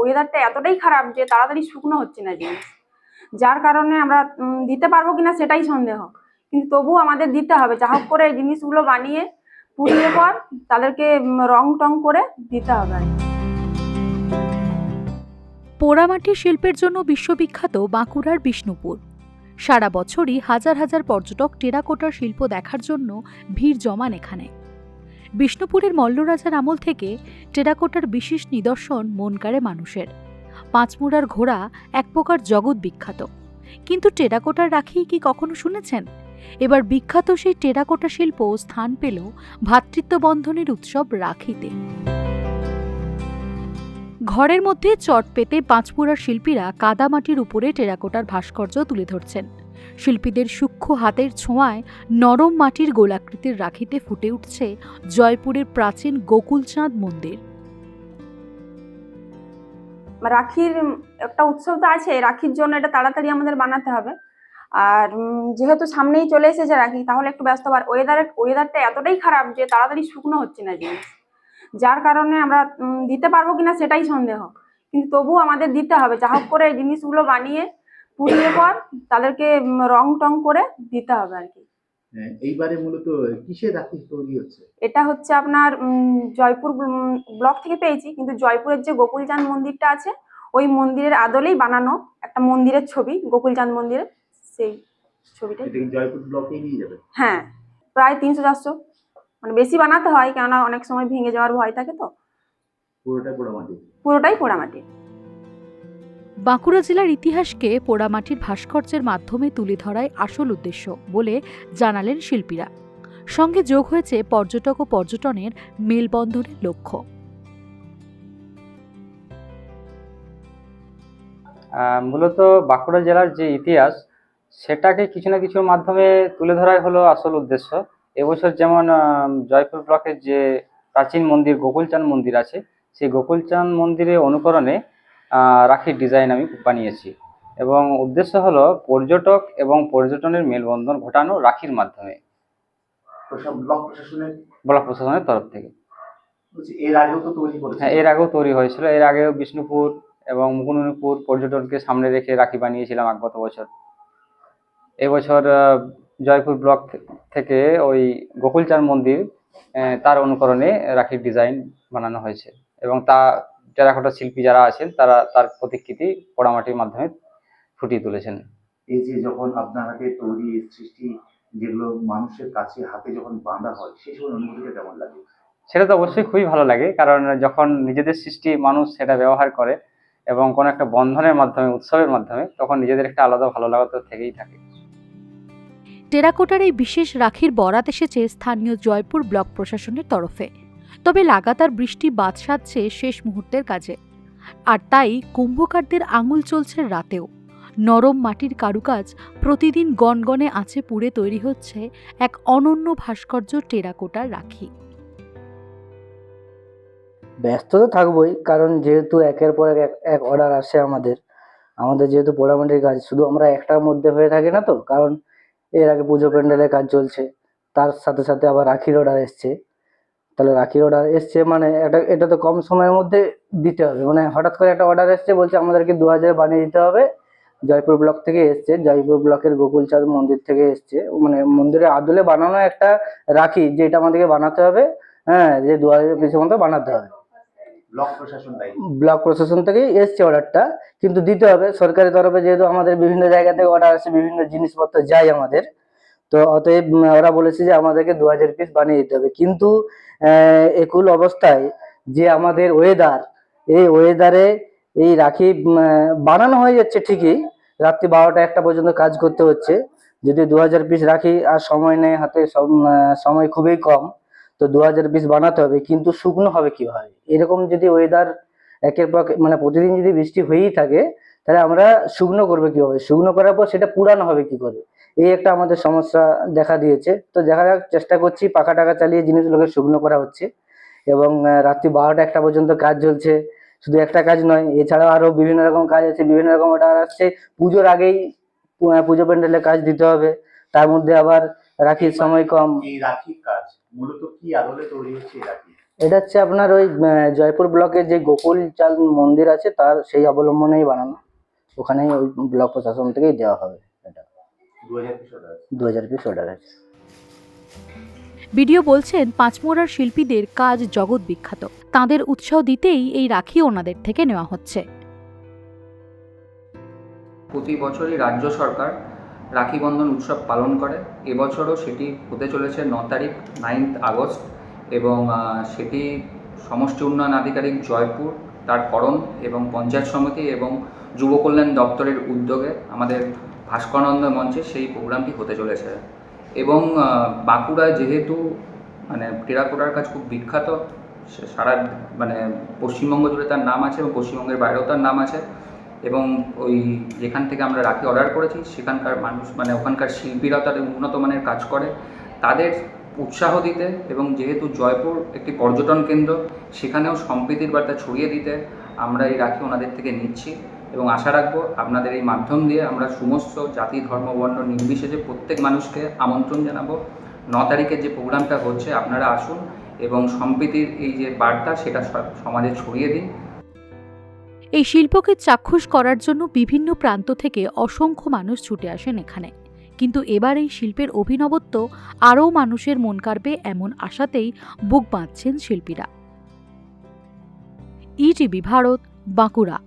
ওয়েদারটা এতটাই খারাপ যে তাড়াতাড়ি শুকনো হচ্ছে না জিনিস। যার কারণে আমরা দিতে পারব কিনা সেটাই সন্দেহ। কিন্তু তবুও আমাদের দিতে হবে। যা হোক করে এই জিনিসগুলো বানিয়ে, পুড়িয়ে পর তাদেরকে রং টং করে দিতে হবে কি। পোড়ামাটির শিল্পের জন্য বিশ্ববিখ্যাত বাঁকুড়ার বিষ্ণুপুর। সারা বছরই হাজার হাজার পর্যটক টেরাকোটার শিল্প দেখার জন্য ভিড় জমান এখানে। বিষ্ণুপুরের মল্লরাজার আমল থেকে টেরাকোটার বিশেষ নিদর্শন মন কাড়ে মানুষের। পাঁচমুড়ার ঘোড়া এক প্রকার জগৎ বিখ্যাত। কিন্তু টেরাকোটার রাখি কি কখনো শুনেছেন? এবার বিখ্যাত সেই টেরাকোটা শিল্প স্থান পেল ভ্রাতৃত্ব বন্ধনের উৎসব রাখিতে। ঘরের মধ্যে চট পেতে পাঁচপুরার শিল্পীরা কাদামাটির উপরে টেরাকোটার ভাস্কর্য তুলে ধরছেন। শিল্পীদের সূক্ষ্ম হাতের ছোঁয়ায় নরম মাটির গোলাকৃতির রাখিতে ফুটে উঠছে জয়পুরের প্রাচীন গোকুলচাঁদ মন্দির। রাখির একটা উৎসব তো আছে, রাখির জন্য এটা তাড়াতাড়ি আমাদের বানাতে হবে। আর যেহেতু সামনেই চলে এসেছে রাখি, তাহলে একটু ব্যস্ত আর ওয়েদারের ওয়েদারটা এতটাই খারাপ যে তাড়াতাড়ি শুকনো হচ্ছে না জিনিস। যার কারণে আমরা দিতে পারব কিনা সেটাই সন্দেহ। কিন্তু তবুও আমাদের দিতে হবে যা হোক করে এই জিনিসগুলো বানিয়ে পুড়িয়ে পর তাদেরকে রং টং করে দিতে হবে আর কি। হ্যাঁ, এইবারে মূলত কিসের রাখি তৈরি হচ্ছে? এটা হচ্ছে আপনার জয়পুর ব্লক থেকে পেয়েছি কিন্তু জয়পুরের যে গোকুলচাঁদ মন্দিরটা আছে ওই মন্দিরের আদলেই বানানো একটা মন্দিরের ছবি গোকুলচাঁদ মন্দিরের সেই কি জয়পুর ব্লকেই নিয়ে যাবে? হ্যাঁ প্রায় তিনশো চারশো। মানে বেশি বানাতে হয় কেননা অনেক সময় ভেঙে যাওয়ার ভয় থাকে তো। পুরোটা পোড়ামাটি পুরোটাই পোড়ামাটি বাঁকুড়া জেলার ইতিহাসকে পোড়ামাটির ভাস্কর্যের মাধ্যমে তুলে ধরাই আসল উদ্দেশ্য বলে জানালেন শিল্পীরা। সঙ্গে যোগ হয়েছে পর্যটক ও পর্যটনের মেলবন্ধনের লক্ষ্য। আহ, মূলত বাঁকুড়া জেলার যে ইতিহাস সেটাকে কিছু না কিছু মাধ্যমে তুলে ধরাই হলো আসল উদ্দেশ্য। এবছর যেমন জয়পুর ব্লকের যে প্রাচীন মন্দির গোকুলচাঁদ মন্দির আছে সেই গোকুলচাঁদ মন্দিরের অনুকরণে রাখির ডিজাইন আমি বানিয়েছি। এবং উদ্দেশ্য হলো পর্যটক এবং পর্যটনের মেলবন্ধন ঘটানো রাখির মাধ্যমে। ব্লক প্রশাসনের? ব্লক প্রশাসনের তরফ থেকে। এর আগেও তো তৈরি হ্যাঁ এর আগেও তৈরি হয়েছিল। এর আগেও বিষ্ণুপুর এবং মুকুন্দপুর পর্যটনকে সামনে রেখে রাখি বানিয়েছিলাম এক গত বছর। এবছর জয়পুর ব্লক থেকে ওই গোকুলচাঁদ মন্দির তার অনুকরণে রাখির ডিজাইন বানানো হয়েছে। এবং তা টেরাকোটা শিল্পী যারা আছেন তারা তার প্রতিকৃতি পোড়ামাটির মাধ্যমে ফুটিয়ে তুলেছেন। এই যে যখন আপনার হাতে তৈরি সৃষ্টি যেগুলো মানুষের কাছে হাতে যখন বাঁধা হয় সেই সময় অনুভূতিটা কেমন লাগে? সেটা তো অবশ্যই খুবই ভালো লাগে কারণ যখন নিজেদের সৃষ্টি মানুষ সেটা ব্যবহার করে এবং কোনো একটা বন্ধনের মাধ্যমে উৎসবের মাধ্যমে তখন নিজেদের একটা আলাদা ভালো লাগা তো থেকেই থাকে। টেরাকোটার এই বিশেষ রাখির বরাত এসেছে স্থানীয় জয়পুর ব্লক প্রশাসনের তরফে। তবে লাগাতার বৃষ্টি বাদ সাধছে শেষ মুহূর্তের কাজে। আর তাই কুম্ভকারদের আঙুল চলছে রাতেও। নরম মাটির কারুকাজ প্রতিদিন গনগনে আছে পুড়ে তৈরি হচ্ছে এক অনন্য ভাস্কর্য টেরাকোটার রাখি। ব্যস্ত তো থাকবোই, কারণ যেহেতু একের পর এক এক অর্ডার আসে আমাদের। আমাদের যেহেতু পোড়ামাটির কাজ, শুধু আমরা একটার মধ্যে হয়ে থাকি না তো, কারণ এর আগে পুজো প্যান্ডেলের কাজ চলছে। তার সাথে সাথে আবার রাখির অর্ডার এসছে। তাহলে রাখির অর্ডার এসছে মানে এটা এটা তো কম সময়ের মধ্যে দিতে হবে। মানে হঠাৎ করে একটা অর্ডার এসছে বলছে আমাদেরকে দু হাজার বানিয়ে দিতে হবে। জয়পুর ব্লক থেকে এসছে। জয়পুর ব্লকের গোকুলচাঁদ মন্দির থেকে এসছে। মানে মন্দিরের আদলে বানানো একটা রাখি, যেটা আমাদেরকে বানাতে হবে। হ্যাঁ যে দু হাজার পিসের মতো বানাতে হবে। ব্লক প্রশাসন থেকেই এসছে অর্ডারটা কিন্তু দিতে হবে, সরকারি তরফে যেহেতু আমাদের বিভিন্ন জায়গা থেকে অর্ডার আসে, বিভিন্ন জিনিসপত্র যায় আমাদের, তো অতএব ওরা বলেছে যে আমাদেরকে দু হাজার পিস বানিয়ে দিতে হবে। কিন্তু একুল অবস্থায় যে আমাদের ওয়েদার এই ওয়েদারে এই রাখি বানানো হয়ে যাচ্ছে ঠিকই। রাত্রি বারোটা একটা পর্যন্ত কাজ করতে হচ্ছে। যদি দু হাজার পিস রাখি, আর সময় নেই হাতে, সম- সময় খুবই কম। তো দু হাজার পিস বানাতে হবে কিন্তু শুকনো হবে কীভাবে? এরকম যদি ওয়েদার একের পর মানে প্রতিদিন যদি বৃষ্টি হয়েই থাকে তাহলে আমরা শুকনো করবে কীভাবে? শুকনো করার পর সেটা পুরানো হবে কি করে? এই একটা আমাদের সমস্যা দেখা দিয়েছে। তো দেখা যাক চেষ্টা করছি পাখা টাকা চালিয়ে জিনিসগুলোকে শুকনো করা হচ্ছে। এবং রাত্রি বারোটা একটা পর্যন্ত কাজ চলছে। শুধু একটা কাজ নয় এছাড়াও আরও বিভিন্ন রকম কাজ আছে বিভিন্ন রকম অর্ডার আসছে। পুজোর আগেই পুজো প্যান্ডেলে কাজ দিতে হবে। তার মধ্যে আবার রাখির সময় কম। রাখির কাজ? মূলত কি আদলে তৈরি হচ্ছে এটা হচ্ছে আপনার ওই জয়পুর ব্লকের যে গোকুল চাঁদ মন্দির আছে তার সেই অবলম্বনেই বানানো। ওখানে ওই ব্লক প্রশাসন থেকেই দেওয়া হবে এটা। দু হাজার পিস অর্ডার আছে। বিডিও বলছেন পাঁচমোড়ার শিল্পীদের কাজ জগৎ বিখ্যাত। তাঁদের উৎসাহ দিতেই এই রাখি ওনাদের থেকে নেওয়া হচ্ছে। প্রতি বছরই রাজ্য সরকার রাখি বন্ধন উৎসব পালন করে। এবছরও সেটি হতে চলেছে ন তারিখ নাইন্থ আগস্ট এবং সেটি সমষ্টি উন্নয়ন আধিকারিক জয়পুর তার করণ এবং পঞ্চায়েত সমিতি এবং যুব কল্যাণ দপ্তরের উদ্যোগে আমাদের ভাস্করানন্দ মঞ্চে সেই প্রোগ্রামটি হতে চলেছে। এবং আহ, বাঁকুড়ায় যেহেতু মানে টেরাকোটার কাজ খুব বিখ্যাত সারা মানে পশ্চিমবঙ্গ জুড়ে তার নাম আছে এবং পশ্চিমবঙ্গের বাইরেও তার নাম আছে এবং ওই যেখান থেকে আমরা রাখি অর্ডার করেছি, সেখানকার মানুষ মানে ওখানকার শিল্পীরা তাদের উন্নত মানের কাজ করে। তাদের উৎসাহ দিতে এবং যেহেতু জয়পুর একটি পর্যটন কেন্দ্র, সেখানেও সম্প্রীতির বার্তা ছড়িয়ে দিতে আমরা এই রাখি ওনাদের থেকে নিচ্ছি এবং আশা রাখব আপনাদের এই মাধ্যম দিয়ে আমরা সমস্ত জাতি, ধর্ম, বর্ণ নির্বিশেষে প্রত্যেক মানুষকে আমন্ত্রণ জানাব। ন তারিখের যে প্রোগ্রামটা হচ্ছে, আপনারা আসুন এবং সম্প্রীতির এই যে বার্তা, সেটা সমাজে ছড়িয়ে দিন। এই শিল্পকে চাক্ষুষ করার জন্য বিভিন্ন প্রান্ত থেকে অসংখ্য মানুষ ছুটে আসেন এখানে। কিন্তু এবার এই শিল্পের অভিনবত্ব আরও মানুষের মন কাড়বে এমন আশাতেই বুক বাঁধছেন শিল্পীরা। ইটিভি ভারত, বাঁকুড়া।